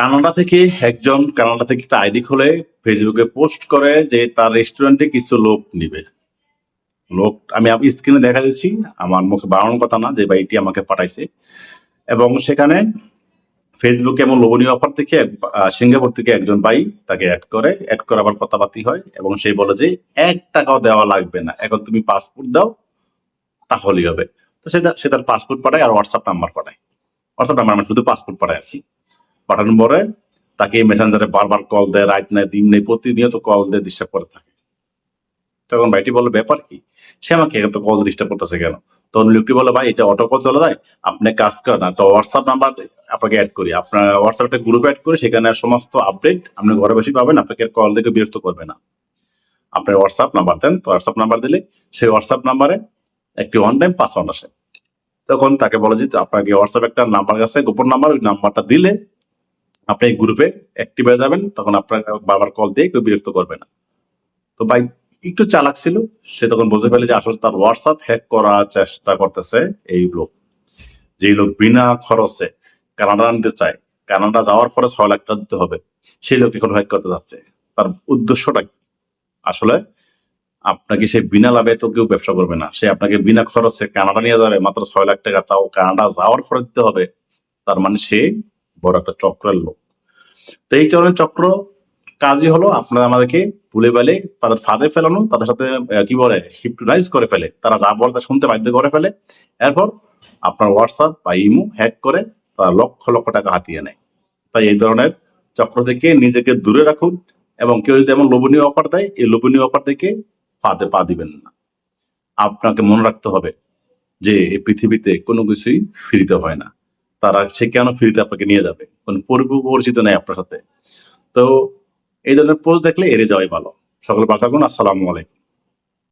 Canada থেকে একজন, Canada থেকে একটা আইডি খুলে ফেসবুকে পোস্ট করে যে তার রেস্টুরেন্টে কিছু লোক নিবে। লোক, আমি স্ক্রিনে দেখা দিচ্ছি, আমার মুখে বাড়ানোর কথা না, যে ভাইটি আমাকে পাঠাইছে। এবং সেখানে ফেসবুকে এমন লোভনীয় অফার থেকে সিঙ্গাপুর থেকে একজন ভাই তাকে অ্যাড করে অ্যাড করে আবার কথাবার্তি হয় এবং সেই বলে যে এক টাকাও দেওয়া লাগবে না, এখন তুমি পাসপোর্ট দাও, তাহলেই হবে। তো সে তার পাসপোর্ট পাঠায় আর হোয়াটসঅ্যাপ নাম্বার পাঠায়। হোয়াটসঅ্যাপ নাম্বার মানে শুধু পাসপোর্ট পাঠায় আর কি। পাঠানোর পরে তাকে মেসেঞ্জারে বারবার কল দেয়, রাত নেয় দিন নেই, প্রতিনিয়ত কল দিয়ে ডিস্টার্ব করে থাকে। তখন ভাইটি বলে ব্যাপার কি? সে আমাকে এত কল ডিস্টার্ব করতেছে কেন? তখন লোকটি বলে ভাই, এটা অটো কল চলে যায়। আপনি কাজ করেন, একটা হোয়াটসঅ্যাপ নাম্বার আপনাকে অ্যাড করি। আপনার হোয়াটসঅ্যাপ একটা গ্রুপ অ্যাড করে, সেখানে সমস্ত আপডেট আপনি ঘরে বসে পাবেন, আপনাকে কল থেকে বিরক্ত করবে না। আপনার হোয়াটসঅ্যাপ নাম্বার দেন, তো হোয়াটসঅ্যাপ নাম্বার দিলে সেই হোয়াটসঅ্যাপ নাম্বারে একটি ওয়ান টাইম পাসওয়ার্ড আসে। তখন তাকে বলে যে আপনাকে হোয়াটসঅ্যাপ একটা নাম্বার আছে, গোপন নাম্বার ওই নাম্বারটা দিলে আপনি এই গ্রুপে অ্যাক্টিভ হয়ে যাবেন, তখন আপনার বারবার কল দিয়ে কেউ বিরক্ত করবে না। তো ভাই, একটু চালাক ছিল, সে তখন বুঝে ফেলে যে আসলে তার হোয়াটসঅ্যাপ হ্যাক করার চেষ্টা করতেছে এই লোক যে লোক বিনা খরচে কানাডা আনতে চায়। কানাডা যাওয়ার পরে ছয় লাখ টাকা দিতে হবে। সেই লোক এখন হ্যাক করতে যাচ্ছে। তার উদ্দেশ্যটা আসলে আপনাকে সে বিনা লাভে তো কেউ ব্যবসা করবে না। সে আপনাকে বিনা খরচে কানাডা নিয়ে যাবে, মাত্র ছয় লাখ টাকা, তাও কানাডা যাওয়ার পরে দিতে হবে। তার মানে সে বড় একটা চক্রের লোক। এই ধরনের চক্র কাজই হলো আপনারা আমাদেরকে ভুলে বেলে তাদের ফাঁদে ফেলানো, তাদের সাথে কি বলে হিপটোনাইজ করে ফেলে। তারা যা বলে তা শুনতে বাধ্য করে ফেলে। এরপর আপনার হোয়াটসঅ্যাপ বা ইমো হ্যাক করে তারা লক্ষ লক্ষ টাকা হাতিয়ে নেয়। তাই এই ধরনের চক্র থেকে নিজেকে দূরে রাখুন এবং কেউ যদি এমন লোভনীয় অফার দেয়, এই লোভনীয় অফার থেকে ফাঁদে পা দিবেন না। আপনাকে মনে রাখতে হবে যে এই পৃথিবীতে কোনো কিছুই ফ্রিতে হয় না। তারা সে কেন ফ্রিতে আপনাকে নিয়ে যাবে? কোন পরিচিত নেই আপনার সাথে। তো এই ধরনের পোস্ট দেখলে এড়ে যাওয়াই ভালো। সকল বাসাগুন আসসালামু আলাইকুম।